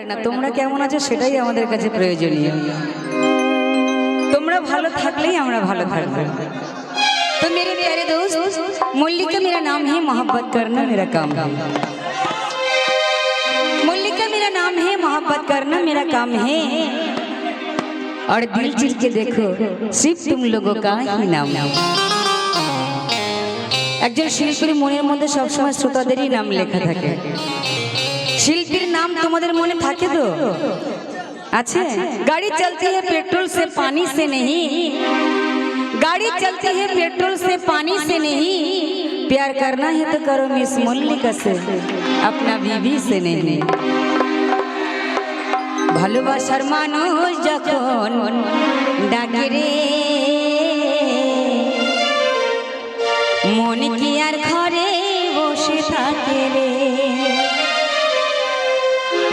না তোমরা কেমন আছো সেটাই আমাদের কাছে প্রয়োজনীয় তোমরা ভালো থাকলেই আমরা ভালো থাকবো तो मेरे प्यारे दोस्त मल्लिका मेरा नाम है मोहब्बत करना मेरा काम है मल्लिका मेरा नाम है मोहब्बत करना मेरा काम है और दिल चिल के देखो सिर्फ तुम लोगों का ही नाम একজন শিল্পীর মনের মধ্যে সবসময় শ্রোতাদেরই নাম লেখা থাকে नाम तुम्हारे मन थके तो अच्छा गाड़ी चलती है पेट्रोल से पानी से नहीं गाड़ी चलती है पेट्रोल से पानी से नहीं प्यार करना है तो करो मिस मल्लिका से अपना बीवी से नहीं ভালোবাসার মানুষ যখন ডাকে রে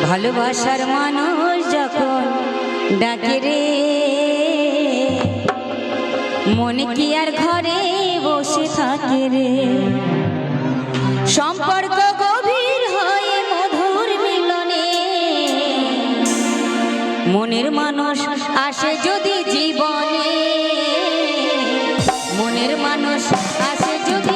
ভালোবাসার মানুষ যখন ডাকে রে, মনে কি আর ঘরে বসে থাকে রে? সম্পর্ক গভীর হয়ে মধুর মিলনে। মনের মানুষ আসে যদি জীবনে। মনের মানুষ আসে যদি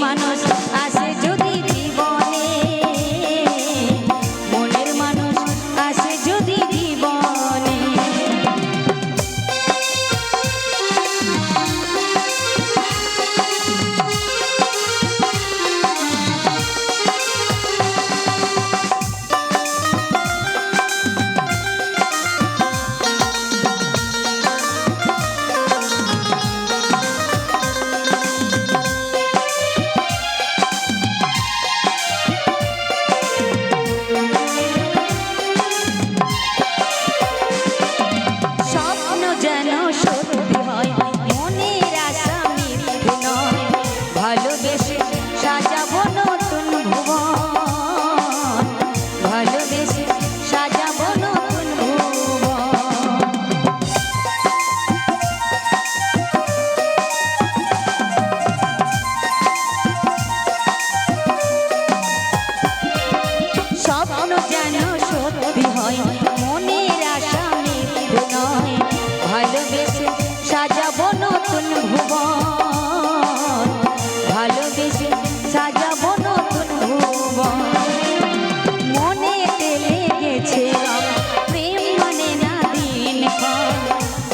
i has you.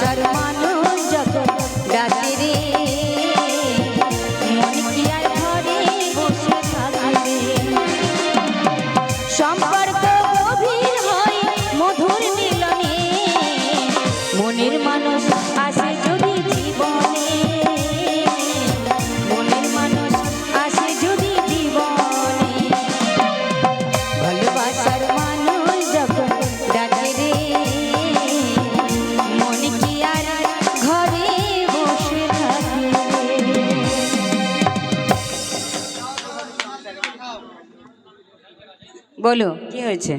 desarmar. বলো কি হয়েছে?